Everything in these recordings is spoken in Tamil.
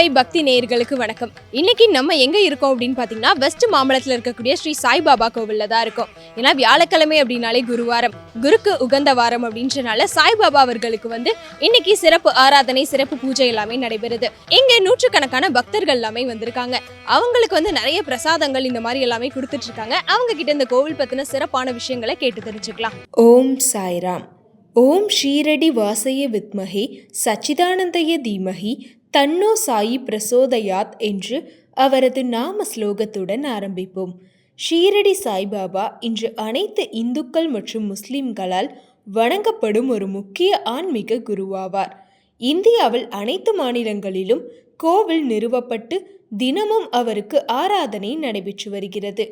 எஃப்ஐ பக்தி நேயர்களுக்கு வணக்கம். இன்னைக்கு நம்ம எங்க இருக்கோம் அப்படின்னு பாத்தீங்கன்னா வெஸ்ட் மாம்பலத்துல இருக்கக்கூடிய ஸ்ரீ சாய்பாபா கோவில்ல தான் இருக்கும். ஏன்னா வியாழக்கிழமை அப்படின்னாலே குருவாரம். குருக்கு உகந்த வாரம் அப்படின்றனால சாய்பாபா அவர்களுக்கு வந்து இன்னைக்கு சிறப்பு ஆராதனை சிறப்பு பூஜை எல்லாமே நடைபெறுது. இங்க நூற்றுக்கணக்கான பக்தர்கள் எல்லாமே வந்திருக்காங்க. அவங்களுக்கு வந்து நிறைய பிரசாதங்கள் இந்த மாதிரி எல்லாமே கொடுத்துட்டு இருக்காங்க அவங்க கிட்ட இந்த கோவில் பத்தின சிறப்பான விஷயங்களை கேட்டு தெரிஞ்சுக்கலாம். ஓம் சாய்ராம். ஓம் ஷீரடி வாசய வித்மகி சச்சிதானந்தய தீமஹி தன்னோ சாயி பிரசோதயாத் என்று அவரது நாம ஸ்லோகத்துடன் ஆரம்பிப்போம். ஷீரடி சாய்பாபா இன்று அனைத்து இந்துக்கள் மற்றும் முஸ்லிம்களால் வணங்கப்படும் ஒரு முக்கிய ஆன்மீக குருவாவார். இந்தியாவில் அனைத்து மாநிலங்களிலும் கோவில் நிறுவப்பட்டு தினமும் அவருக்கு ஆராதனை நடைபெற்று வருகிறது.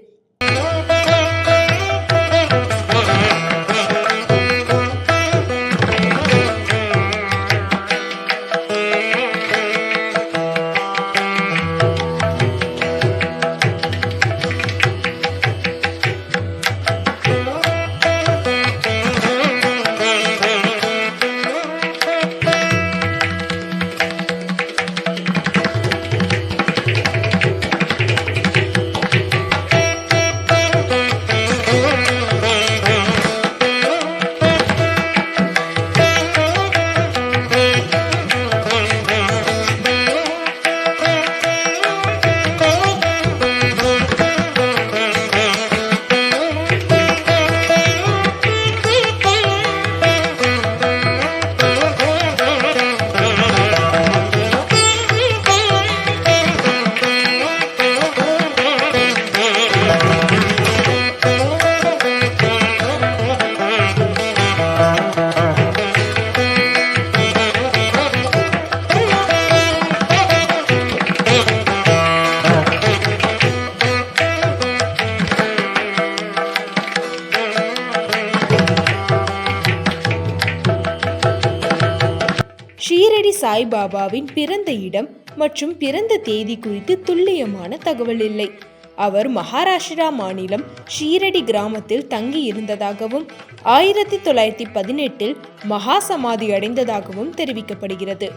சாய்பாபாவின் பிறந்த இடம் மற்றும் பிறந்த தேதி குறித்து துல்லியமான தகவல் இல்லை. அவர் மகாராஷ்டிரா மாநிலம் ஷீரடி கிராமத்தில் தங்கி இருந்ததாகவும் ஆயிரத்தி தொள்ளாயிரத்தி பதினெட்டில் மகா சமாதி அடைந்ததாகவும் தெரிவிக்கப்படுகிறது.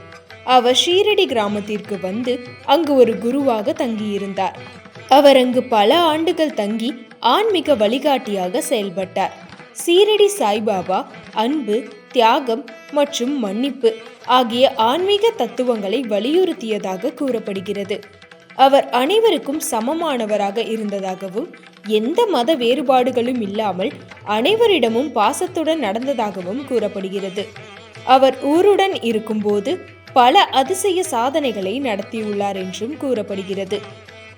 அவர் ஷீரடி கிராமத்திற்கு வந்து அங்கு ஒரு குருவாக தங்கியிருந்தார். அவர் அங்கு பல ஆண்டுகள் தங்கி ஆன்மீக வழிகாட்டியாக செயல்பட்டார். சீரடி சாய்பாபா அன்பு தியாகம் மற்றும் மன்னிப்பு ஆகிய ஆன்மீக தத்துவங்களை வலியுறுத்தியதாக கூறப்படுகிறது. அவர் அனைவருக்கும் சமமானவராக இருந்ததாகவும் எந்த மத வேறுபாடுகளும் இல்லாமல் அனைவரிடமும் பாசத்துடன் நடந்ததாகவும் கூறப்படுகிறது. அவர் ஊருடன் இருக்கும்போது பல அதிசய சாதனைகளை நடத்தியுள்ளார் என்றும் கூறப்படுகிறது.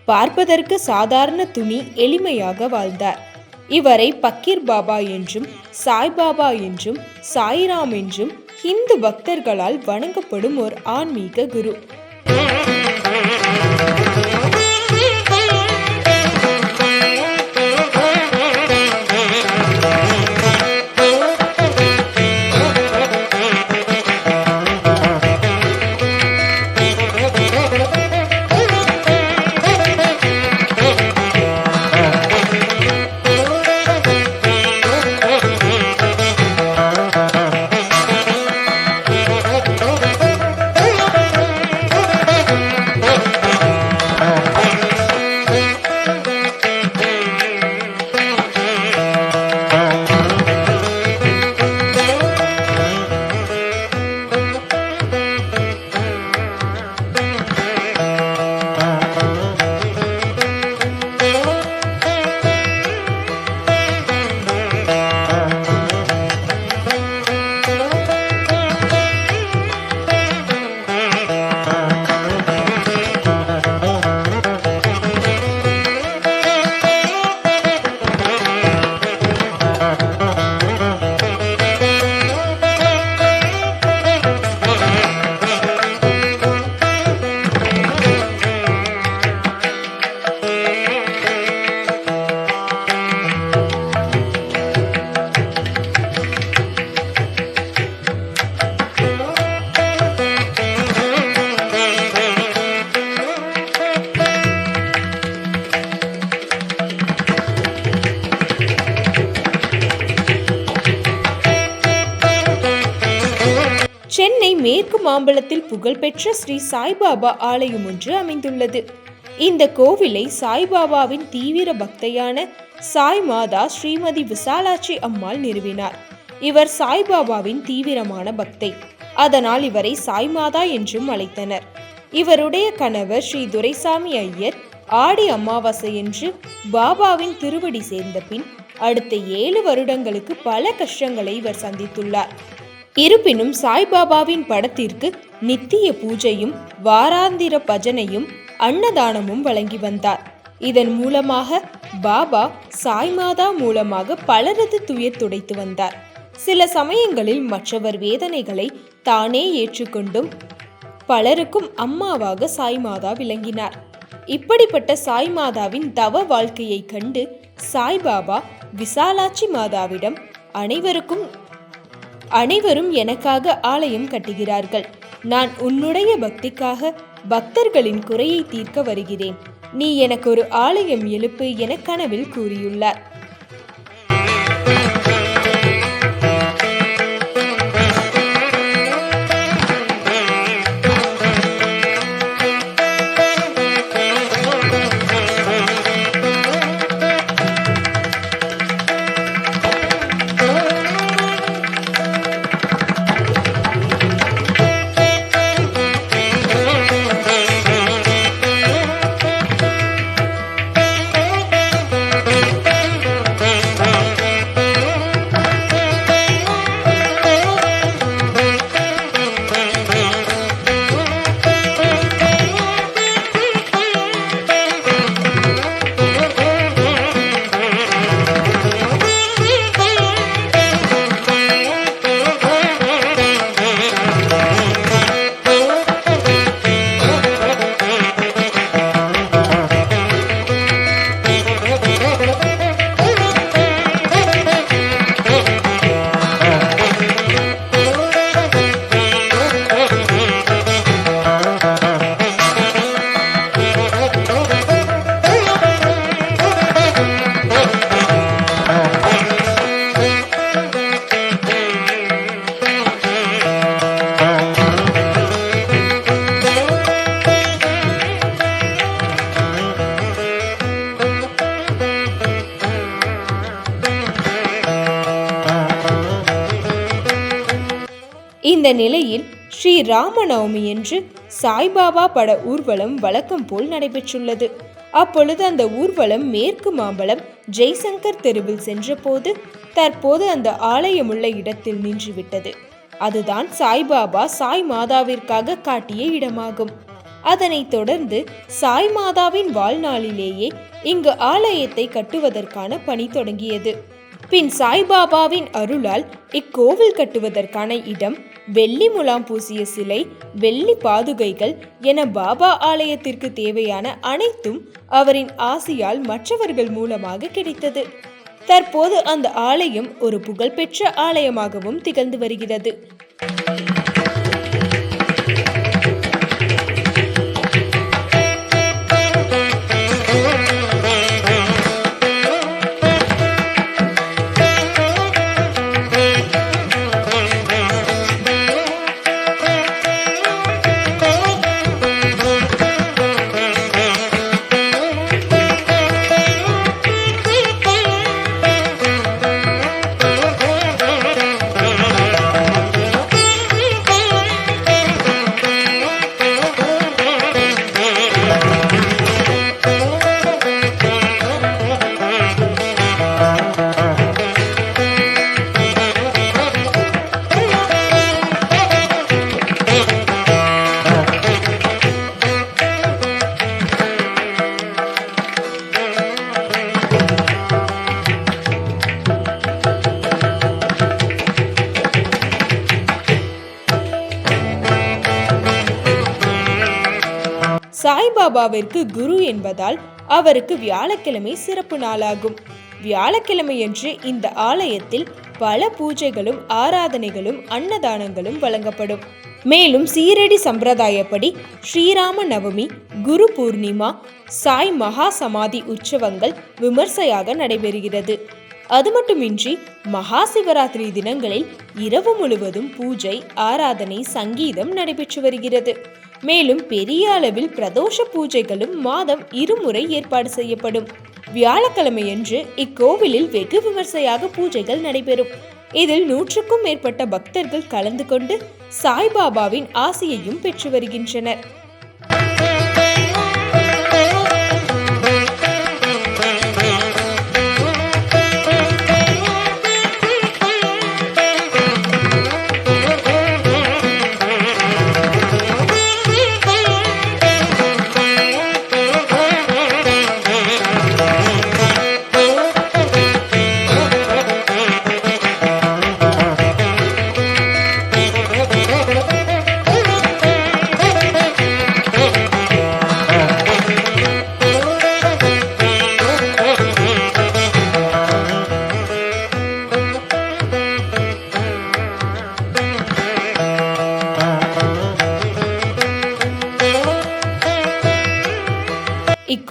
பார்ப்பதற்கு சாதாரண துணி எளிமையாக வாழ்ந்தார். இவரை பக்கீர் பாபா என்றும் சாய்பாபா என்றும் சாய்ராம் என்றும் ஹிந்து பக்தர்களால் வணங்கப்படும் ஒரு ஆன்மீக குரு. மாம்பழத்தில் புகழ்பெற்ற ஸ்ரீ சாய்பாபா ஆலயம் ஒன்று அமைந்துள்ளது. இந்த கோவிலை சாய்பாபாவின் தீவிர பக்தையான சாய் மாதா ஸ்ரீமதி விசாலாட்சி அம்மாள் நிறுவினார். இவர் சாய்பாபாவின் தீவிரமான பக்தை. அதனால் இவரை சாய்மாதா என்றும் அழைத்தனர். இவருடைய கணவர் ஸ்ரீ துரைசாமி ஐயர் ஆடி அமாவாசையன்று பாபாவின் திருவடி சேர்ந்த பின் அடுத்த ஏழு வருடங்களுக்கு பல கஷ்டங்களை இவர் சந்தித்துள்ளார். இருப்பினும் சாய்பாபாவின் படத்திற்கு நித்திய பூஜையும் வாராந்திர பஜனையும் அன்னதானமும் வழங்கி வந்தார். இதன் மூலமாக பாபா சாய்மாதா மூலமாக பலரது துயர் துடைத்து வந்தார். சில சமயங்களில் மற்றவர் வேதனைகளை தானே ஏற்றுக்கொண்டும் பலருக்கும் அம்மாவாக சாய்மாதா விளங்கினார். இப்படிப்பட்ட சாய்மாதாவின் தவ வாழ்க்கையை கண்டு சாய்பாபா விசாலாட்சி மாதாவிடம் அனைவருக்கும் அனைவரும் எனக்காக ஆலயம் கட்டுகிறார்கள். நான் உன்னுடைய பக்திக்காக பக்தர்களின் குறையை தீர்க்க வருகிறேன். நீ எனக்கு ஒரு ஆலயம் எழுப்பு என கனவில் கூறியுள்ளார். நிலையில் ஸ்ரீ ராமநவமி என்று சாய்பாபா பட ஊர்வலம் வழக்கம் போல் நடைபெற்றுள்ளது. அப்பொழுது அந்த ஊர்வலம் மேற்கு மாம்பலம் ஜெய்சங்கர் தெருவில் சென்றபோது தற்போது அந்த ஆலயம் உள்ள இடத்தில் நின்றுவிட்டது. அதுதான் சாய்பாபா சாய் மாதாவிற்காக காட்டிய இடமாகும். அதனைத் தொடர்ந்து சாய் மாதாவின் வாழ்நாளிலேயே இங்கு ஆலயத்தை கட்டுவதற்கான பணி தொடங்கியது. பின் சாய்பாபாவின் அருளால் இக்கோவில் கட்டுவதற்கான இடம் வெள்ளி முலாம் பூசிய சிலை வெள்ளி பாதுகைகள் என பாபா ஆலயத்திற்கு தேவையான அனைத்தும் அவரின் ஆசையால் மற்றவர்கள் மூலமாக கிடைத்தது. தற்போது அந்த ஆலயம் ஒரு புகழ்பெற்ற ஆலயமாகவும் திகழ்ந்து வருகிறது. சாய்பாபாவிற்கு குரு என்பதால் அவருக்கு வியாழக்கிழமை சிறப்பு நாளாகும். வியாழக்கிழமையன்று இந்த ஆலயத்தில் பல பூஜைகளும் ஆராதனைகளும் அன்னதானங்களும் வழங்கப்படும். மேலும் சீரடி சம்பிரதாயப்படி ஸ்ரீராம நவமி குரு பூர்ணிமா சாய் மகா சமாதி உற்சவங்கள் விமர்சையாக நடைபெறுகிறது. அது மட்டுமின்றி மகா சிவராத்திரி தினங்களில் இரவு முழுவதும் பூஜை ஆராதனை சங்கீதம் நடைபெற்று வருகிறது. மேலும் பெரிய அளவில் பிரதோஷ பூஜைகளும் மாதம் இருமுறை ஏற்பாடு செய்யப்படும். வியாழக்கிழமையன்று இக்கோவிலில் வெகு விமர்சையாக பூஜைகள் நடைபெறும். இதில் நூற்றுக்கும் மேற்பட்ட பக்தர்கள் கலந்து கொண்டு சாய்பாபாவின் ஆசையையும் பெற்று வருகின்றனர்.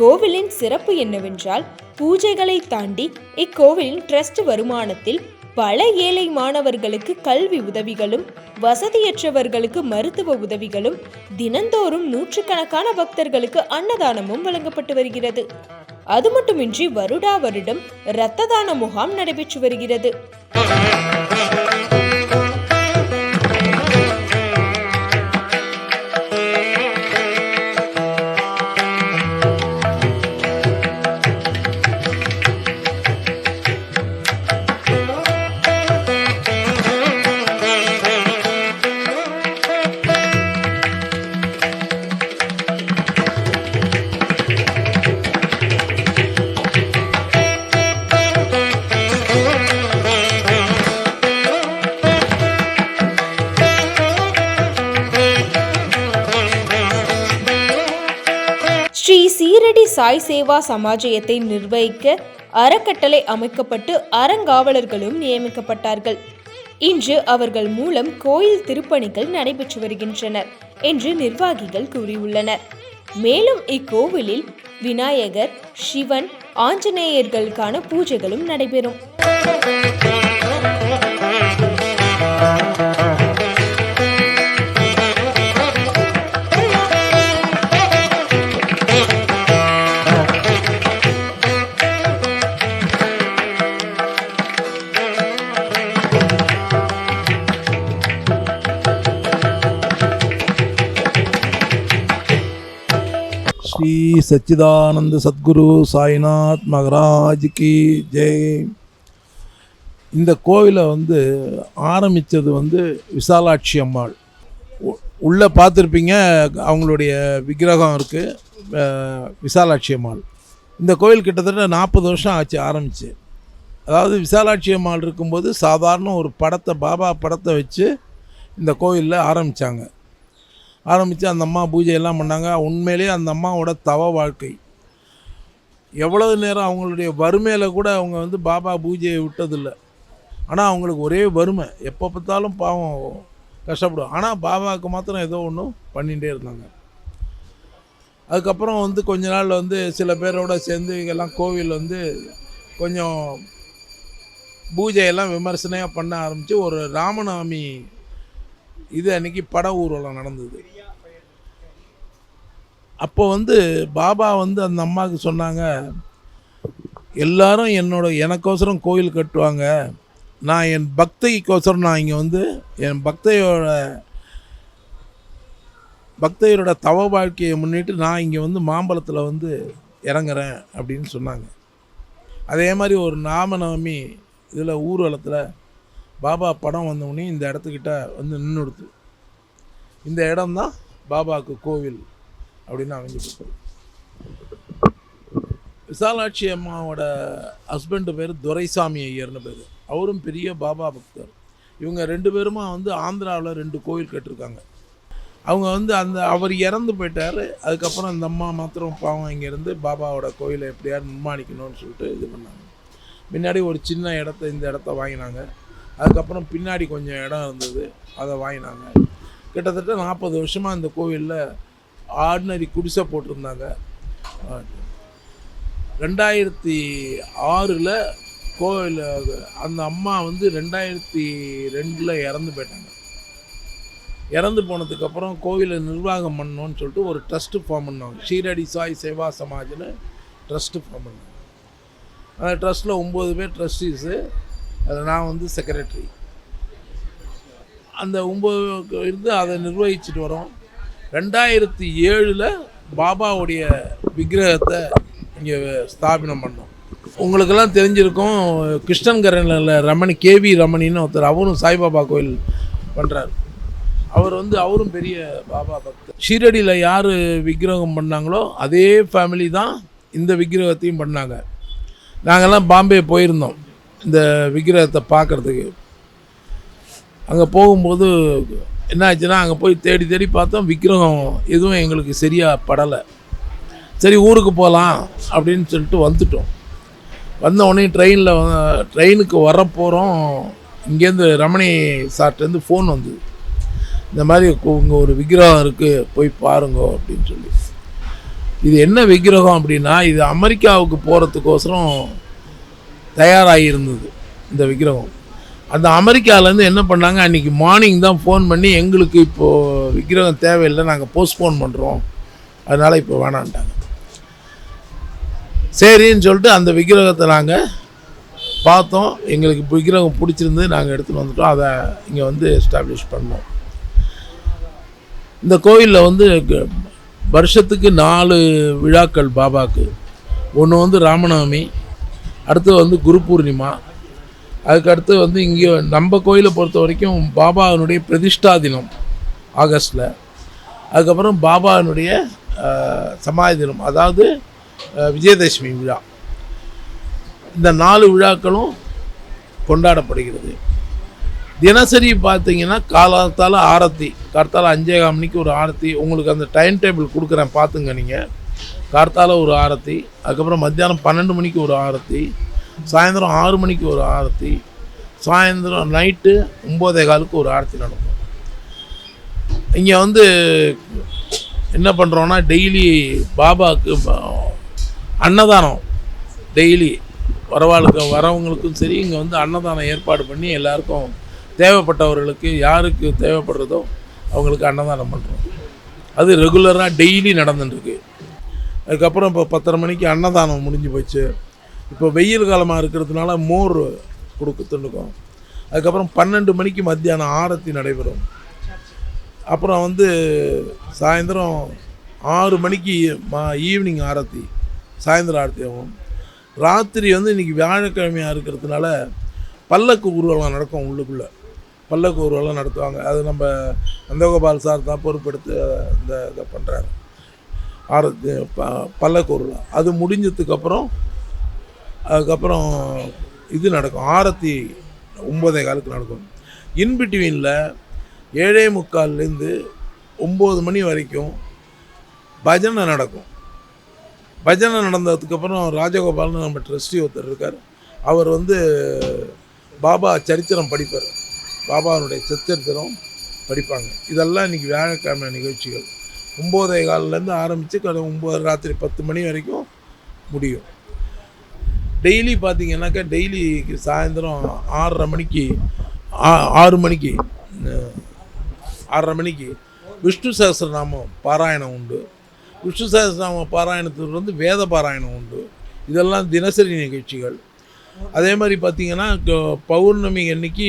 இக்கோவிலின் சிறப்பு என்னவென்றால் பூஜைகளை தாண்டி இக்கோவிலின் ட்ரஸ்ட் வருமானத்தில் பல ஏழை மாணவர்களுக்கு கல்வி உதவிகளும் வசதியற்றவர்களுக்கு மருத்துவ உதவிகளும் தினந்தோறும் நூற்றுக்கணக்கான பக்தர்களுக்கு அன்னதானமும் வழங்கப்பட்டு வருகிறது. அது மட்டுமின்றி வருடா வருடம் இரத்த தான முகாம் நடைபெற்று வருகிறது. சாய் சேவா சமாஜயத்தை நிர்வகிக்க அறக்கட்டளை அமைக்கப்பட்டு அறங்காவலர்களும் நியமிக்கப்பட்டார்கள். இன்று அவர்கள் மூலம் கோயில் திருப்பணிகள் நடைபெற்று வருகின்றனர் என்று நிர்வாகிகள் கூறியுள்ளனர். மேலும் இக்கோவிலில் விநாயகர் சிவன் ஆஞ்சநேயர்களுக்கான பூஜைகளும் நடைபெறும். சச்சிதானந்த சத்குரு சாய்நாத் மகராஜ் கி ஜெய் இந்த கோவிலை வந்து ஆரம்பித்தது வந்து விசாலாட்சி அம்மாள். உ- உள்ளே பார்த்துருப்பீங்க அவங்களுடைய விக்கிரகம் இருக்குது விசாலாட்சி அம்மாள். இந்த கோவில் கிட்டத்தட்ட நாற்பது வருஷம் ஆச்சு ஆரம்பிச்சு. அதாவது விசாலாட்சி அம்மாள் இருக்கும்போது சாதாரண ஒரு படத்தை பாபா படத்தை வச்சு இந்த கோவிலில் ஆரம்பித்தாங்க ஆரம்பித்து அந்த அம்மா பூஜை எல்லாம் பண்ணாங்க. உண்மையிலேயே அந்த அம்மாவோட தவ வாழ்க்கை. எவ்வளவு நேரம் அவங்களுடைய வறுமையில் கூட அவங்க வந்து பாபா பூஜையை விட்டதில்லை. ஆனால் அவங்களுக்கு ஒரே வறுமை. எப்போ பார்த்தாலும் பாவம் கஷ்டப்படும் ஆனால் பாபாவுக்கு மாத்திரம் ஏதோ ஒன்று பண்ணிகிட்டே இருந்தாங்க. அதுக்கப்புறம் வந்து கொஞ்ச நாள் வந்து சில பேரோட சேர்ந்து எல்லாம் கோவில் வந்து கொஞ்சம் பூஜையெல்லாம் விமர்சனையாக பண்ண ஆரம்பித்து ஒரு ராமநவமி இது அன்னைக்கு பட ஊர்வலம் நடந்தது. அப்போ வந்து பாபா வந்து அந்த அம்மாவுக்கு சொன்னாங்க எல்லாரும் என்னோட எனக்கோசரம் கோயில் கட்டுவாங்க. நான் என் பக்தைக்கோசரம் நான் இங்கே வந்து என் பக்தையோட பக்தையரோட தவ வாழ்க்கையை முன்னிட்டு நான் இங்கே வந்து மாம்பழத்தில் வந்து இறங்குறேன் அப்படின்னு சொன்னாங்க. அதே மாதிரி ஒரு நாமநவமி இதில் ஊர்வலத்தில் பாபா படம் வந்தவுடனே இந்த இடத்துக்கிட்ட வந்து நின்றுடுது இந்த இடம்தான் பாபாவுக்கு கோவில். அப்படின்னு அமைஞ்சு கொடுத்தது விசாலாட்சி அம்மாவோட ஹஸ்பண்டு பேர் துரைசாமி ஐயர்னு பேர். அவரும் பெரிய பாபா பக்தர். இவங்க ரெண்டு பேருமா வந்து ஆந்திராவில் ரெண்டு கோவில் கட்டிருக்காங்க. அவங்க வந்து அந்த அவர் இறந்து போயிட்டார். அதுக்கப்புறம் இந்த அம்மா மாத்திரம் பாவம் இங்கேருந்து பாபாவோட கோயிலை எப்படியாவது நிர்மாணிக்கணும்னு சொல்லிட்டு இது பண்ணாங்க. முன்னாடி ஒரு சின்ன இடத்த இந்த இடத்த வாங்கினாங்க. அதுக்கப்புறம் பின்னாடி கொஞ்சம் இடம் இருந்தது. அதை வாங்கினாங்க. கிட்டத்தட்ட நாற்பது வருஷமாக இந்த கோவிலில் ஆர்டினரி குடிசை போட்டிருந்தாங்க. ரெண்டாயிரத்தி ஆறில் கோவில் அந்த அம்மா வந்து ரெண்டாயிரத்தி ரெண்டில் இறந்து போயிட்டாங்க. இறந்து போனதுக்கப்புறம் கோவிலை நிர்வாகம் பண்ணணும்னு சொல்லிட்டு ஒரு ட்ரஸ்ட்டு ஃபார்ம் பண்ணாங்க. ஷீரடி சாய் சேவா சமாஜில் ட்ரஸ்ட்டு ஃபார்ம் பண்ணாங்க. அந்த ட்ரஸ்ட்டில் ஒம்பது பேர் ட்ரஸ்டீஸு அதில் நான் வந்து செக்ரட்டரி. அந்த ஒம்பது இருந்து அதை நிர்வகிச்சுட்டு வரோம். ரெண்டாயிரத்தி ஏழில் பாபாவுடைய விக்கிரகத்தை இங்கே ஸ்தாபனம் பண்ணோம். உங்களுக்கெல்லாம் தெரிஞ்சிருக்கும் கிருஷ்ணன்கரனில் ரமணி கேவி ரமணின்னு ஒருத்தர் அவரும் சாய்பாபா கோயில் பண்ணுறாரு அவர் வந்து அவரும் பெரிய பாபா பக்தர். ஷீரடியில் யார் விக்கிரகம் பண்ணாங்களோ அதே ஃபேமிலி தான் இந்த விக்கிரகத்தையும் பண்ணாங்க. நாங்கள்லாம் பாம்பே போயிருந்தோம் இந்த விக்கிரகத்தை பார்க்குறதுக்கு. அங்கே போகும்போது என்ன ஆச்சுன்னா அங்கே போய் தேடி தேடி பார்த்தோம் விக்கிரகம் எதுவும் எங்களுக்கு சரியாக படலை. சரி ஊருக்கு போகலாம் அப்படின்னு சொல்லிட்டு வந்துட்டோம். வந்த உடனே ட்ரெயினில் ட்ரெயினுக்கு வரப்போகிறோம் இங்கேருந்து ரமணி சார்ட்டேருந்து ஃபோன் வந்தது. இந்த மாதிரி இங்கே ஒரு விக்கிரகம் இருக்குது போய் பாருங்க அப்படின்னு சொல்லி. இது என்ன விக்கிரகம் அப்படின்னா இது அமெரிக்காவுக்கு போகிறதுக்கோசரம் தயாராகி இருந்தது இந்த விக்கிரகம். அந்த அமெரிக்காவிலேருந்து என்ன பண்ணாங்க? அன்றைக்கி மார்னிங் தான் ஃபோன் பண்ணி எங்களுக்கு இப்போது விக்கிரகம் தேவையில்லை நாங்கள் போஸ்ட்போன் பண்ணுறோம் அதனால் இப்போ வேணான்ட்டாங்க சரின்னு சொல்லிட்டு அந்த விக்கிரகத்தை நாங்கள் பார்த்தோம். எங்களுக்கு இப்போ விக்கிரகம் பிடிச்சிருந்து நாங்கள் எடுத்துகிட்டு வந்துட்டோம். அதை இங்கே வந்து எஸ்டாப்ளிஷ் பண்ணோம். இந்த கோயிலில் வந்து க- வருஷத்துக்கு நாலு விழாக்கள் பாபாக்கு. ஒன்று வந்து ராமநவமி அடுத்து வந்து குரு பூர்ணிமா அதுக்கடுத்து வந்து இங்கே நம்ம கோயிலை பொறுத்த வரைக்கும் பாபாவினுடைய பிரதிஷ்டா தினம் ஆகஸ்டில். அதுக்கப்புறம் பாபாவினுடைய சமாதி தினம் அதாவது விஜயதசமி விழா. இந்த நாலு விழாக்களும் கொண்டாடப்படுகிறது. தினசரி பார்த்தீங்கன்னா காலத்தால் ஆரத்தி கார்த்தால அஞ்சேகால் மணிக்கு ஒரு ஆரத்தி உங்களுக்கு அந்த டைம் டேபிள் கொடுக்குறேன் பார்த்துங்க நீங்கள் கார்த்தால ஒரு ஆரத்தி அதுக்கப்புறம் மத்தியானம் பன்னெண்டு மணிக்கு ஒரு ஆரத்தி சாயந்தரம் ஆறு மணிக்கு ஒரு ஆரத்தி சாயந்தரம் நைட்டு ஒம்போதே காலுக்கு ஒரு ஆரத்தி நடக்கும். இங்கே வந்து என்ன பண்ணுறோன்னா டெய்லி பாபாவுக்கு அன்னதானம். டெய்லி வரவாளுக்கு வரவங்களுக்கும் சரி இங்கே வந்து அன்னதானம் ஏற்பாடு பண்ணி எல்லாருக்கும் தேவைப்பட்டவர்களுக்கு யாருக்கு தேவைப்படுறதோ அவங்களுக்கு அன்னதானம் பண்ணுறோம் அது ரெகுலராக டெய்லி நடந்துட்டுருக்கு. அதுக்கப்புறம் இப்போ பத்தரை மணிக்கு அன்னதானம் முடிஞ்சு போச்சு. இப்போ வெயில் காலமாக இருக்கிறதுனால மோர் கொடுக்குத்துருக்கோம் அதுக்கப்புறம் பன்னெண்டு மணிக்கு மத்தியானம் ஆரத்தி நடைபெறும். அப்புறம் வந்து சாயந்தரம் ஆறு மணிக்கு மா ஈவினிங் ஆரத்தி சாயந்தரம் ஆரத்தி ஆகும். ராத்திரி வந்து இன்றைக்கி வியாழக்கிழமையாக இருக்கிறதுனால பல்லக்கு ஊர்வலம் நடக்கும் உள்ளுக்குள்ளே. பல்லக்கு ஊர்வலம் நடத்துவாங்க. அது நம்ம நந்தகோபால் சார் தான் பொறுப்பெடுத்து இந்த இதை பண்ணுறாரு ஆரத்தி ப பல்லக்கு ஊர்வலம். அது முடிஞ்சதுக்கப்புறம் அதுக்கப்புறம் இது நடக்கும். ஆரத்தி ஒம்பதே காலுக்கு நடக்கும். இன்பிட்வீனில் ஏழே முக்கால்லேருந்து ஒம்பது மணி வரைக்கும் பஜனை நடக்கும். பஜனை நடந்ததுக்கப்புறம் ராஜகோபால்னு நம்ம ட்ரஸ்டி ஒருத்தர் இருக்கார். அவர் வந்து பாபா சரித்திரம் படிப்பார். பாபாவுடைய சச்சரித்திரம் படிப்பாங்க. இதெல்லாம் இன்றைக்கி வியாழக்கிழமை நிகழ்ச்சிகள். ஒம்போதே காலிலேருந்து ஆரம்பித்து கடை ஒம்பது ராத்திரி பத்து மணி வரைக்கும் முடியும். டெய்லி பார்த்தீங்கன்னாக்கா டெய்லி சாயந்தரம் ஆறரை மணிக்கு ஆ- ஆறு மணிக்கு ஆறரை மணிக்கு விஷ்ணு சகஸ்ரநாமம் பாராயணம் உண்டு. விஷ்ணு சகசிரநாம பாராயணத்துக்கு வந்து வேத பாராயணம் உண்டு. இதெல்லாம் தினசரி நிகழ்ச்சிகள். அதே மாதிரி பார்த்திங்கன்னா க- பௌர்ணமி அன்னைக்கு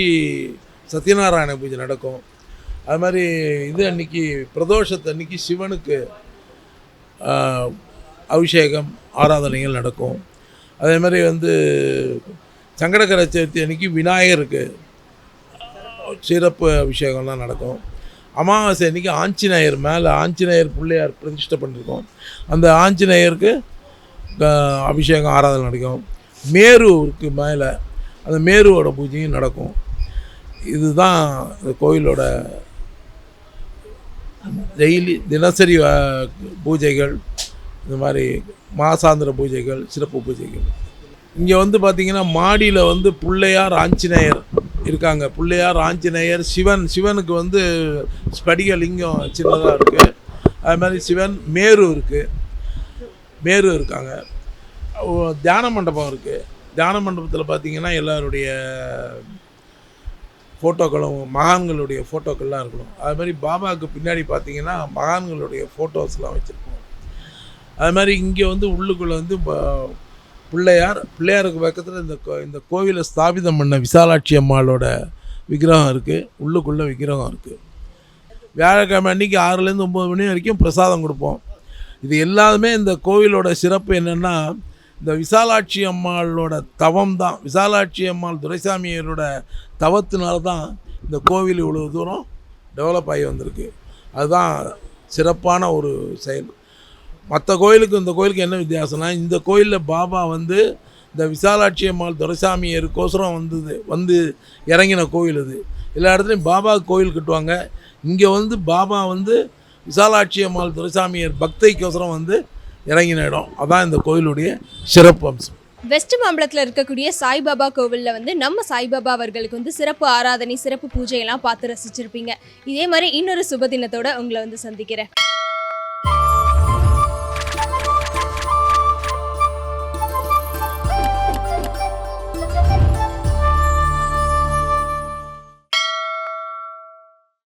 சத்யநாராயண பூஜை நடக்கும். அது மாதிரி இது அன்னைக்கு பிரதோஷத்து அன்னைக்கு சிவனுக்கு அபிஷேகம் ஆராதனைகள் நடக்கும். அதே மாதிரி வந்து சங்கடகர சதுர்த்தி அன்னைக்கு விநாயகருக்கு சிறப்பு அபிஷேகம்லாம் நடக்கும். அமாவாசை அன்னைக்கு ஆஞ்சநேயர் மேலே ஆஞ்சநேயர் பிள்ளையார் பிரதிஷ்டை பண்ணியிருக்கோம் அந்த ஆஞ்சநேயருக்கு அபிஷேகம் ஆராதனை நடக்கும். மேருவுக்கு மேலே அந்த மேருவோட பூஜையும் நடக்கும். இதுதான் இந்த கோயிலோட டெய்லி தினசரி பூஜைகள். இந்த மாதிரி மாசாந்திர பூஜைகள் சிறப்பு பூஜைகள். இங்கே வந்து பார்த்திங்கன்னா மாடியில் வந்து பிள்ளையார் ஆஞ்சநேயர் இருக்காங்க. பிள்ளையார் ஆஞ்சநேயர் சிவன் சிவனுக்கு வந்து ஸ்படிக லிங்கம் சின்னதாக இருக்குது அது மாதிரி சிவன் மேரு இருக்குது மேரு இருக்காங்க. தியான மண்டபம் இருக்குது தியான மண்டபத்தில் பார்த்திங்கன்னா எல்லாருடைய ஃபோட்டோக்களும் மகான்களுடைய ஃபோட்டோக்கள்லாம் இருக்கணும். அது மாதிரி பாபாவுக்கு பின்னாடி பார்த்திங்கன்னா மகான்களுடைய ஃபோட்டோஸ்லாம் வச்சுருப்போம் அது மாதிரி இங்கே வந்து உள்ளுக்குள்ளே வந்து ப- பிள்ளையார் பிள்ளையாருக்கு பக்கத்தில் இந்த கோ இந்த கோவிலை ஸ்தாபிதம் பண்ண விசாலாட்சி அம்மாளோட விக்கிரகம் இருக்குது உள்ளுக்குள்ளே விக்கிரகம் இருக்குது வியாழக்கிழமை அன்றைக்கி ஆறுலேருந்து ஒம்பது மணி வரைக்கும் பிரசாதம் கொடுப்போம். இது எல்லாமே இந்த கோவிலோட சிறப்பு என்னென்னா இந்த விசாலாட்சி அம்மாளோட தவம் தான். விசாலாட்சி அம்மாள் துரைசாமியரோட தவத்தினால தான் இந்த கோவில் இவ்வளோ தூரம் டெவலப் ஆகி வந்திருக்கு. அதுதான் சிறப்பான ஒரு செயல். மற்ற கோயிலுக்கு இந்த கோயிலுக்கு என்ன வித்தியாசம்னா இந்த கோயிலில் பாபா வந்து இந்த விசாலாட்சி அம்மாள் துரைசாமியருக்கோசரம் வந்தது வந்து இறங்கின கோயில் இது எல்லா இடத்துலையும் பாபா கோயில் கட்டுவாங்க. இங்கே வந்து பாபா வந்து விசாலாட்சி அம்மாள் துரைசாமியர் பக்தைக்கோசரம் வந்து இறங்கின இடம். அதான் இந்த கோயிலுடைய சிறப்பு அம்சம். வெஸ்ட் மாம்பலத்தில் இருக்கக்கூடிய சாய்பாபா கோவிலில் வந்து நம்ம சாய்பாபா அவர்களுக்கு வந்து சிறப்பு ஆராதனை சிறப்பு பூஜையெல்லாம் பார்த்து ரசிச்சிருப்பீங்க. இதே மாதிரி இன்னொரு சுபதினத்தோட உங்களை வந்து சந்திக்கிறேன்.